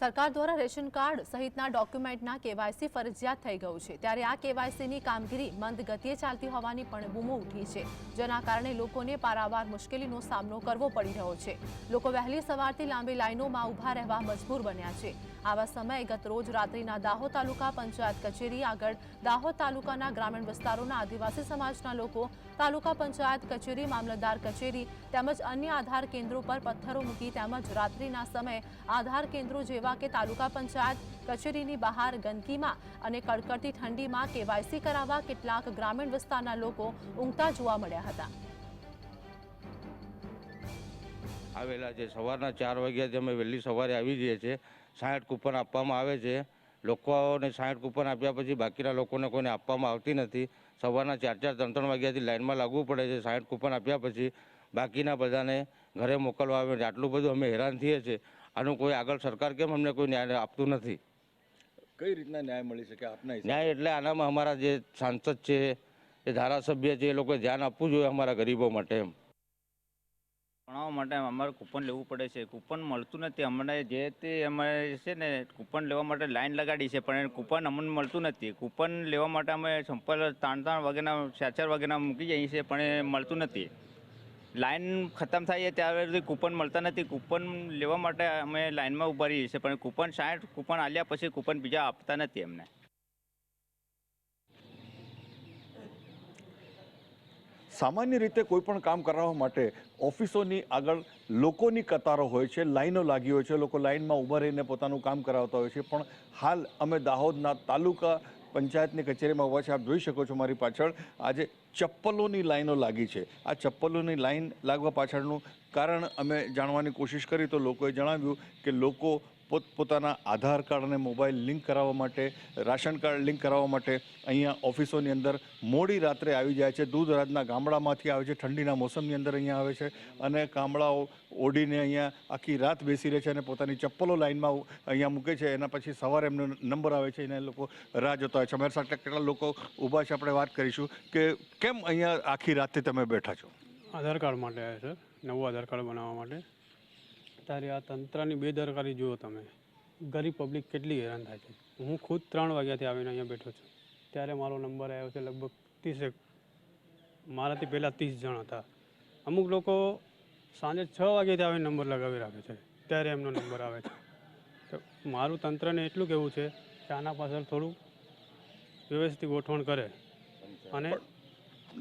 સરકાર દ્વારા ration card સહિતના ડોક્યુમેન્ટના કેવાયસી ફરજિયાત થઈ ગયું છે. ત્યારે આ કેવાયસીની કામગીરી મંદ ગતિએ ચાલતી હોવાની પણ બૂમો ઉઠી છે. જેના કારણે લોકોને પારાવાર મુશ્કેલીનો સામનો કરવો પડી રહ્યો છે. લોકો વહેલી સવારથી લાંબી લાઈનોમાં ઊભા રહેવા મજબૂર બન્યા છે. આવા સમયે ગત રોજ રાત્રિના દાહોદ તાલુકા પંચાયત કચેરી આગળ દાહોદ તાલુકાના ગ્રામીણ વિસ્તારોના આદિવાસી સમાજના લોકો, તાલુકા પંચાયત કચેરી, મામલતદાર કચેરી તેમજ અન્ય આધાર કેન્દ્રો પર પથ્થરો મૂકી તેમજ રાત્રિના સમયે આધાર કેન્દ્રો જેવા કે તાલુકા પંચાયત કચેરીની બહાર ગંદકીમાં અને કડકડતી ઠંડીમાં કેવાયસી કરાવવા કેટલાક ગ્રામીણ વિસ્તારના લોકો ઊંઘતા જોવા મળ્યા હતા. આવેલા છે સવારના ચાર વાગ્યાથી અમે વહેલી સવારે આવી જઈએ છીએ. સાઠ કૂપન આપવામાં આવે છે. લોકોને સાઠ કૂપન આપ્યા પછી બાકીના લોકોને કોઈને આપવામાં આવતી નથી. સવારના ચાર ચાર ત્રણ ત્રણ વાગ્યાથી લાઇનમાં લાગવું પડે છે. સાઠ કૂપન આપ્યા પછી બાકીના બધાને ઘરે મોકલવા આવે આટલું બધું અમે હેરાન થઈએ છીએ. આનું કોઈ આગળ સરકાર કેમ અમને કોઈ ન્યાય આપતું નથી? કઈ રીતના ન્યાય મળી શકે આપના ન્યાય એટલે આનામાં અમારા જે સાંસદ છે એ ધારાસભ્ય છે એ લોકોએ ધ્યાન આપવું જોઈએ અમારા ગરીબો માટે એમ. ભણાવવા માટે અમારે કૂપન લેવું પડે છે. કૂપન મળતું નથી. અમને જે તે અમે છે ને, કૂપન લેવા માટે લાઈન લગાડી છે, પણ કૂપન અમને મળતું નથી. કૂપન લેવા માટે અમે સંપલ ત્રણ ત્રણ વાગ્યાના ચાર ચાર મૂકી જઈએ છીએ, પણ એ મળતું નથી. લાઈન ખતમ થાય છે, ત્યારે સુધી કૂપન મળતા નથી. કૂપન લેવા માટે અમે લાઈનમાં ઊભા રહીએ છીએ, પણ કૂપન સાઠ કૂપન આલ્યા પછી કૂપન બીજા આપતા નથી અમને. સામાન્ય રીતે કોઈ પણ કામ કરાવવા માટે ઓફિસોની આગળ લોકોની કતારો હોય છે, લાઈનો લાગી હોય છે, લોકો લાઈનમાં ઊભા રહીને પોતાનું કામ કરાવતા હોય છે. પણ હાલ અમે દાહોદના તાલુકા પંચાયતની કચેરીમાં ઊભા છે. આપ જોઈ શકો છો મારી પાછળ આજે ચપ્પલોની લાઈનો લાગી છે. આ ચપ્પલોની લાઈન લાગવા પાછળનું કારણ અમે જાણવાની કોશિશ કરી તો લોકોએ જણાવ્યું કે લોકો પોતપોતાના આધાર કાર્ડ અને મોબાઈલ લિંક કરાવવા માટે, રાશન કાર્ડ લિંક કરાવવા માટે અહીંયા ઓફિસોની અંદર મોડી રાત્રે આવી જાય છે. દૂર ગામડામાંથી આવે છે. ઠંડીના મોસમની અંદર અહીંયા આવે છે. અને ગામડાઓ ઓઢીને અહીંયા આખી રાત બેસી રહે છે અને પોતાની ચપ્પલો લાઇનમાં અહીંયા મૂકે છે. એના પછી સવારે એમનો નંબર આવે છે. એને લોકો રાહ જોતા હોય છે. અમારી સાથે કેટલા લોકો ઊભા છે. આપણે વાત કરીશું કે કેમ અહીંયા આખી રાતથી તમે બેઠા છો? આધાર કાર્ડ માટે આવ્યા છે. નવું આધાર કાર્ડ બનાવવા માટે. ત્યારે આ તંત્રની બેદરકારી જુઓ તમે. ગરીબ પબ્લિક કેટલી હેરાન થાય છે. હું ખુદ ત્રણ વાગ્યાથી આવીને અહીંયા બેઠો છું. ત્યારે મારો નંબર આવ્યો છે લગભગ ત્રીસેક મારાથી પહેલાં ત્રીસ જણ હતા. અમુક લોકો સાંજે છ વાગ્યાથી આવીને નંબર લગાવી રાખે છે. ત્યારે એમનો નંબર આવે છે. તો મારું તંત્રને એટલું કહેવું છે કે આના પાછળ થોડું વ્યવસ્થિત ગોઠવણ કરે. અને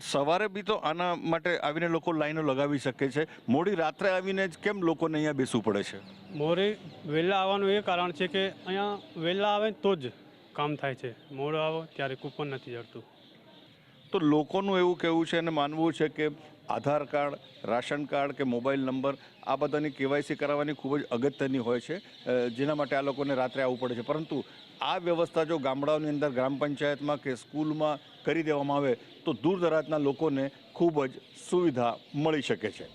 સવારે બી તો આના માટે આવીને લોકો લાઈનો લગાવી શકે છે. મોડી રાત્રે આવીને જ કેમ લોકોને અહીંયા બેસવું પડે છે? મોરે વહેલા આવવાનું એ કારણ છે કે અહીંયા વહેલા આવે તો જ કામ થાય છે. મોડો આવો ત્યારે કૂપન નથી જડતું. તો લોકોનું એવું કહેવું છે અને માનવું છે કે આધાર કાર્ડ, રાશન કાર્ડ કે મોબાઈલ નંબર આ બધાની કેવાયસી કરાવવાની ખૂબ જ અગત્યની હોય છે. જેના માટે આ લોકોને રાત્રે આવવું પડે છે. પરંતુ આ વ્યવસ્થા જો ગામડાઓની અંદર, ગ્રામ પંચાયતમાં કે સ્કૂલમાં કરી દેવામાં આવે, તો દૂર દરાજના લોકોને ખૂબ જ સુવિધા મળી શકે છે.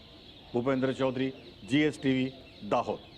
ભૂપેન્દ્ર ચૌધરી જીએસટીવી દાહોદ.